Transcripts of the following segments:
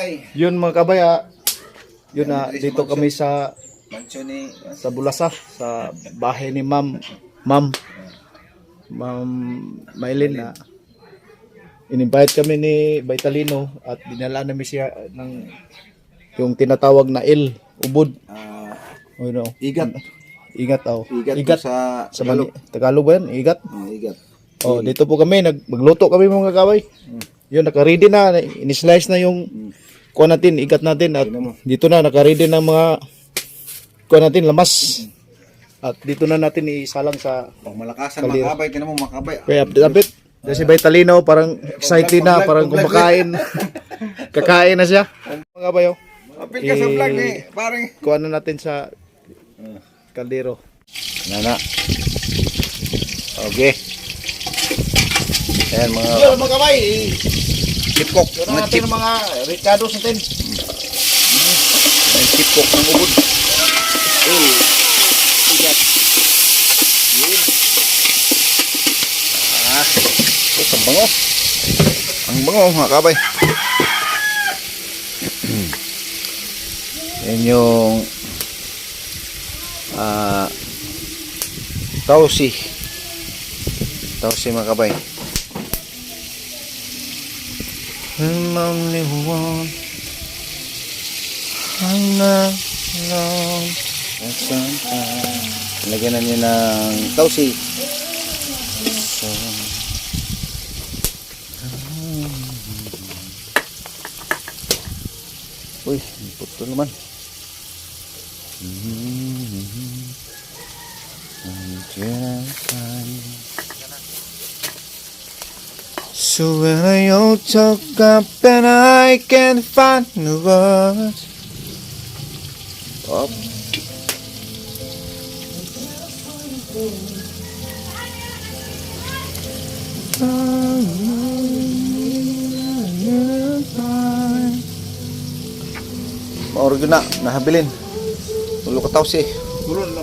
kabay. Yun mga kabay ah. Yun na dito kami sa ni... sa Bulasa sa bahay ni Ma'am Ma'am Ma'am Maylin na. In-invite kami ni Vitalino at dinala namin siya ng yung tinatawag na il ubod. Ah, o you know, igat. igat oh. Igat, igat. sa... sa Mani- Tagalog ba yan? Igat? Oh, igat. oh dito po kami. Nag magluto kami mga kabay. Yun naka-ready na. In-slice na yung kuha natin igat natin at dito na naka-ready ng mga kuha natin lamas at dito na natin isalang sa Pang malakasan Kaliro. mga kabay. Tinan mo mga kabay. kaya update update Dahil si Vitalino parang excited na parang kumakain kakain na siya mga kabayo Apil ka sa Eh, vlog ni. Parang... kuha na natin sa kaldero Nana. Okay. Ayan mga... yun mga kabay Chipkok. yun Mga natin chip. mga ricados natin Ang chipkok ng ubod. oh igat Yun. Ah. Ito, ang bango. Ang bango mga kabay. Yan yung ah tausi. Tausi mga kabay. I'm only one. I'm not alone. Lagyan na niyo ng tausi. So, Uy, puto naman. Until I find So when I all talk up and I can't find the words Up Mauro na, nahabilin. Tulo ka tao si.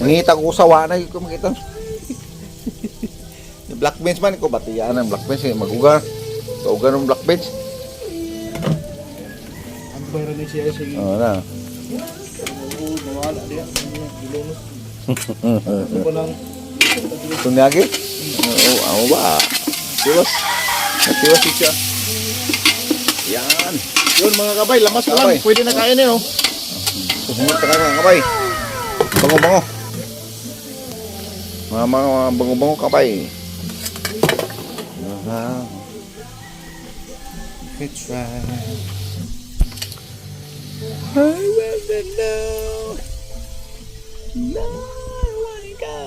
Nangita ko ko makita. Yung black bench man ko batiyan ang black bench eh maguga. Kauga ng black bench. ang bayro ni siya sige Oh na. nawala gilunos ano ko lang Tunyagi? Oo, ako ba? Tiwas. Natiwas siya. Yan. yun mga kabay lamas ko lang pwede na kainin oh Sumunod ka mga kabay. Bango-bango. Mga mga bango-bango kabay. Wow. It's right. I will know. Now I wanna go.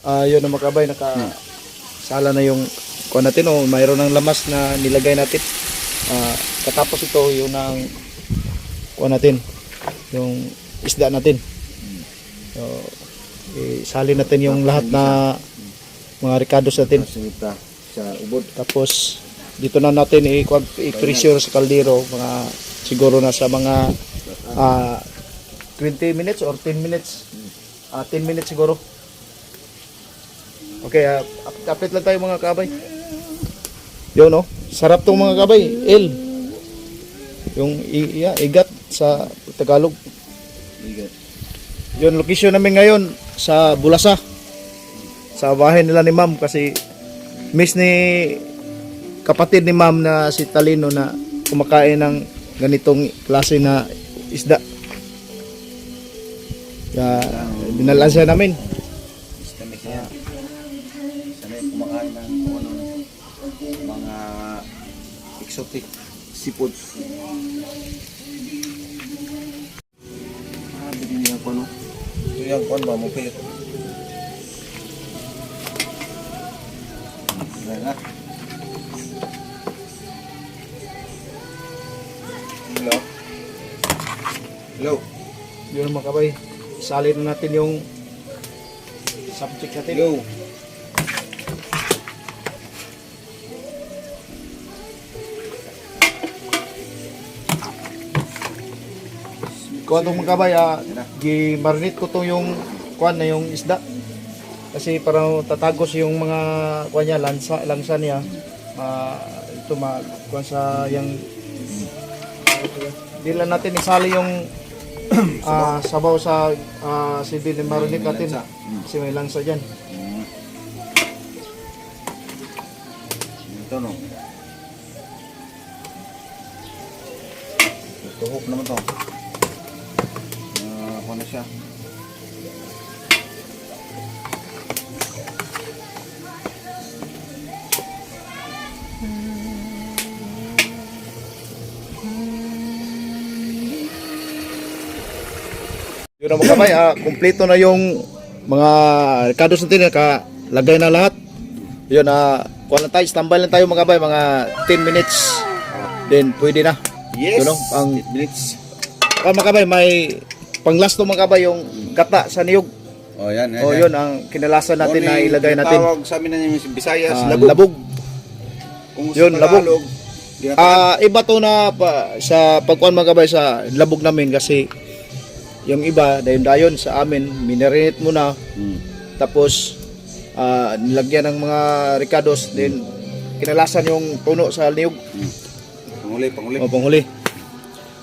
Ah, yun ang makabay naka sala na yung kuha natin oh, mayroon ng lamas na nilagay natin. Ah, katapos ito yung ng kuha natin yung isda natin. So, isali natin yung lahat na mga ricados natin. Sinita sa ubod. Tapos dito na natin i-pressure sa kaldero mga siguro na sa mga ah, 20 minutes or 10 minutes. Ah, 10 minutes siguro. Okay, uh, update lang tayo mga kabay. Yun no, sarap tong mga kabay. El. Yung yeah, igat sa Tagalog. Igat. Yun, location namin ngayon sa Bulasa. Sa bahay nila ni ma'am kasi miss ni kapatid ni ma'am na si Talino na kumakain ng ganitong klase na isda. Kaya dinala siya namin. Kumakain ng ano, mga exotic seafood. Ah, bigyan ko. Ito yung kung ba mo pilit. Hello? Yun mga kabay. Salin na natin yung subject natin. Hello? Kuha itong mga kabay, ah, gi-marinate ko to yung kuha na yung isda. Kasi parang tatagos yung mga kuha niya, lansa, lansa niya. Ah, ito ma kuan sa yung di lang natin isali yung ah, sabaw sa uh, si Billy Maronik natin kasi may lansa dyan. Ito no. Tuhok naman to. Ah, ano na siya. Yun na mga kamay ah, kumpleto na yung mga kados natin nakalagay na lahat yun na uh, kuha lang tayo standby lang tayo mga kabay mga 10 minutes then pwede na Yes. Yun, no? Ang- 8 minutes. Ah, mga kabay, may panglas to mga kabay yung gata sa niyog. Oh, yan. O yun ang kinalasan natin na ilagay natin. Tawag sa amin na yung Visayas, Ah, labog. labog. Kung Yun, sa labog. Tagalog, tinatawag- Ah, iba to na pa, sa pagkuan mga kabay sa labog namin kasi yung iba dayon dayon sa amin minarinate muna Hmm. tapos ah, nilagyan ng mga ricados then kinalasan yung puno sa niyog Panguli, panguli. o panghuli.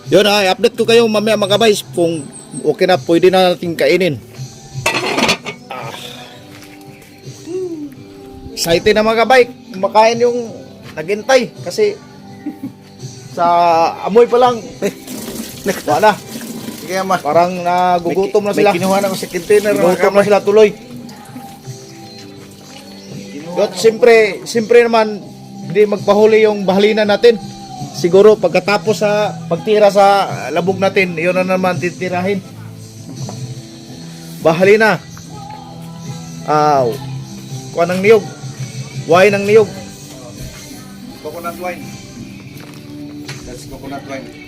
Yun ah, i-update ko kayo mamaya mga kabay kung okay na pwede na natin kainin. Ah. Excited na mga kabay, kumakain yung naghintay kasi sa amoy pa lang wala Kaya mas parang nagugutom na sila. May kinuha na ko sa container. Nagugutom na sila tuloy. At siyempre, siyempre naman hindi magpahuli yung bahalina natin. Siguro pagkatapos sa pagtira sa labog natin, yun na naman titirahin. Bahalina. Aw. Kuha ng niyog. Wine ng niyog. Coconut wine. That's coconut wine.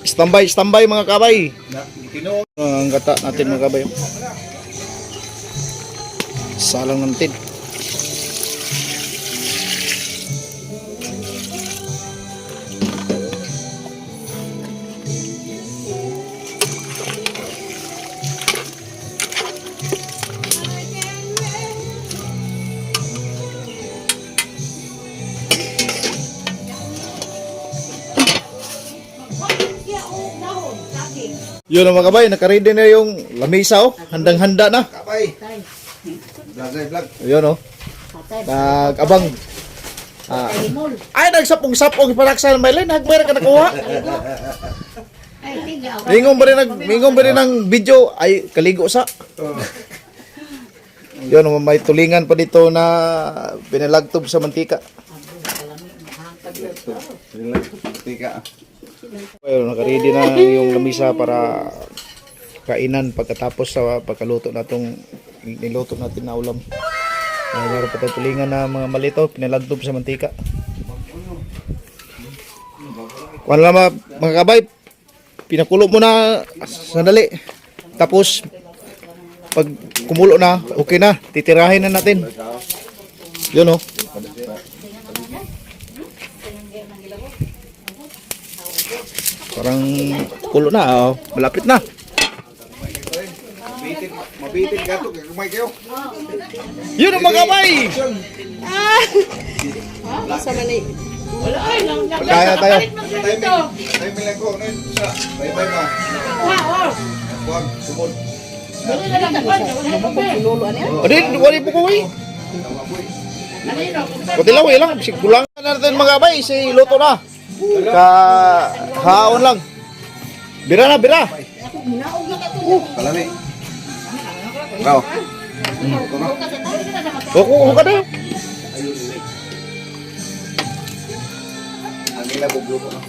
Standby, standby mga kabay. Ang gata natin mga kabay. Salang natin. Yun ang mga kabay, nakaready na yung lamisa oh. Handang-handa na. Kapay. Vlog, vlog. Yun oh. Nag-abang. Ah. Ay, nagsapong-sapong paraksan may line. Hagmera ka nakuha. Mingong ba rin, nag, mingong ba rin ng video? Ay, kaligo sa. Yun, oh, may tulingan pa dito na pinalagtob sa mantika. Relax. Tika. Well, nakaready na yung lamisa para kainan pagkatapos sa pagkaluto natong niluto natin na ulam. Uh, meron pa tayong na mga malito, pinalagtob sa mantika. Kuha lang mga, mga kabay, pinakulo mo na sandali. Tapos, pag kumulo na, okay na, titirahin na natin. Yun oh. Parang kulo na, oh. malapit na. Mabitin, mabitin ka to. Kumay kayo. Yun ang mga kabay! Kaya tayo. Timing. Lang ko. Ano yun? Sa. Bye-bye ma. Huwag. Sumod. O di, wali po ko eh. Kunti lang, lang. Kulang na natin mga kabay, si luto na. Ka haon lang. Bira na, bira. Kalami. Ikaw. Kuku, ka na. Ang ilabog lupo na.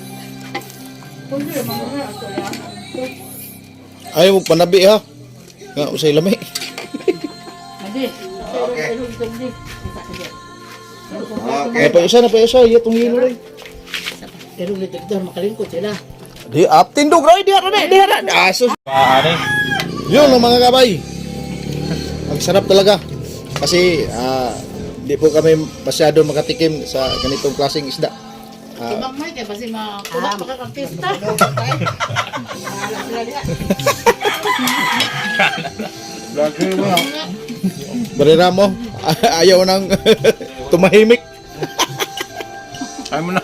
Ayaw mo panabi ha. Nga, usay lami. Okay. Ay, pa isa na, pa isa. Iya tong hilo rin. Pero nagdagdag makalingkot sila. Di up tindog ray di ara di ara. Asus. Paano? Yun ang mga kabay. Ang sarap talaga. Kasi ah, di po kami masyado makatikim sa ganitong klaseng isda. Ah, kasi makakubak makakakista. Wala sila diha. Vlogger mo. barera mo ayaw nang tumahimik. Ay mo na.